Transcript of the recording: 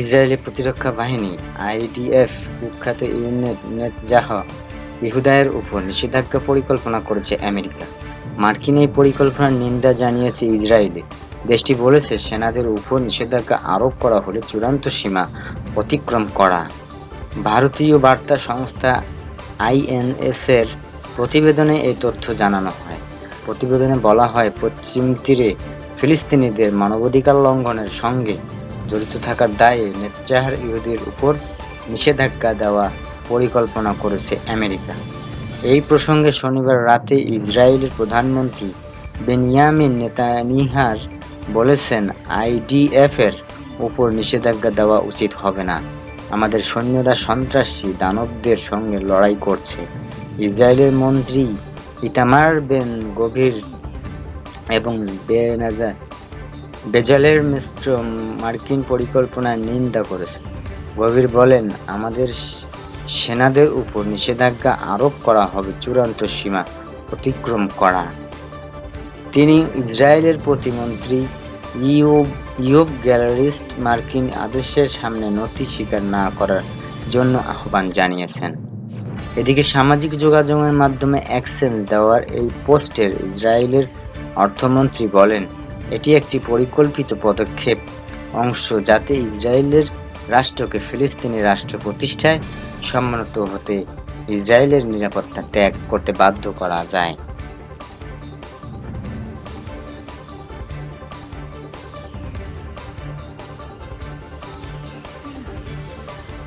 Israeli প্রতিরক্ষা বাহিনী, IDF, কুখ্যাত ইউনিট নেতজাহ ইহুদায়ের উপর নিষেধাজ্ঞা পরিকল্পনা করেছে আমেরিকা। মার্কিন এই পরিকল্পনার নিন্দা জানিয়েছে ইসরায়েলি। দেশটি বলেছে, সেনাদের উপর নিষেধাজ্ঞা আরোপ করা হলে চূড়ান্ত সীমা অতিক্রম করা। ভারতীয় বার্তা সংস্থা আইএনএস এর প্রতিবেদনে এই তথ্য জানানো হয়। প্রতিবেদনে বলা হয়, পশ্চিম তীরে ফিলিস্তিনিদের মানবাধিকার লঙ্ঘনের সঙ্গে জড়িত থাকার দায়ে নেতজাহার ইহুদির উপর নিষেধাজ্ঞা দেওয়া পরিকল্পনা করেছে আমেরিকা। এই প্রসঙ্গে শনিবার রাতে ইসরায়েলের প্রধানমন্ত্রী বেনিয়ামিন নেতানিহার বলেছেন আইডিএফের উপর নিষেধাজ্ঞা দেওয়া উচিত হবে না। আমাদের সৈন্যরা সন্ত্রাসী, দানবদের সঙ্গে লড়াই করছে। ইসরায়েলের মন্ত্রী ইতামার বেন গভীর এবং বেনাজা বেজালের মিশ্র মার্কিন পরিকল্পনার নিন্দা করেছে। গভীর বলেন, আমাদের সেনাদের উপর নিষেধাজ্ঞা আরোপ করা হবে চূড়ান্ত সীমা অতিক্রম করা তিনি ইসরায়েলের প্রতিমন্ত্রী ইউব ইউব গ্যালারিস্ট মার্কিন আদেশের সামনে নথি স্বীকার না করার জন্য আহ্বান জানিয়েছেন। এদিকে সামাজিক যোগাযোগের মাধ্যমে অ্যাকসেন দেওয়ার এই পোস্টের ইসরায়েলের অর্থমন্ত্রী বলেন এটি একটি পরিকল্পিত পদক্ষেপ। অংশ যাতে ইসরায়েলের রাষ্ট্রকে ফিলিস্তিনি রাষ্ট্র প্রতিষ্ঠায় সম্মানত হতে ইসরায়েলের নিরাপত্তা ত্যাগ করতে বাধ্য করা যায়।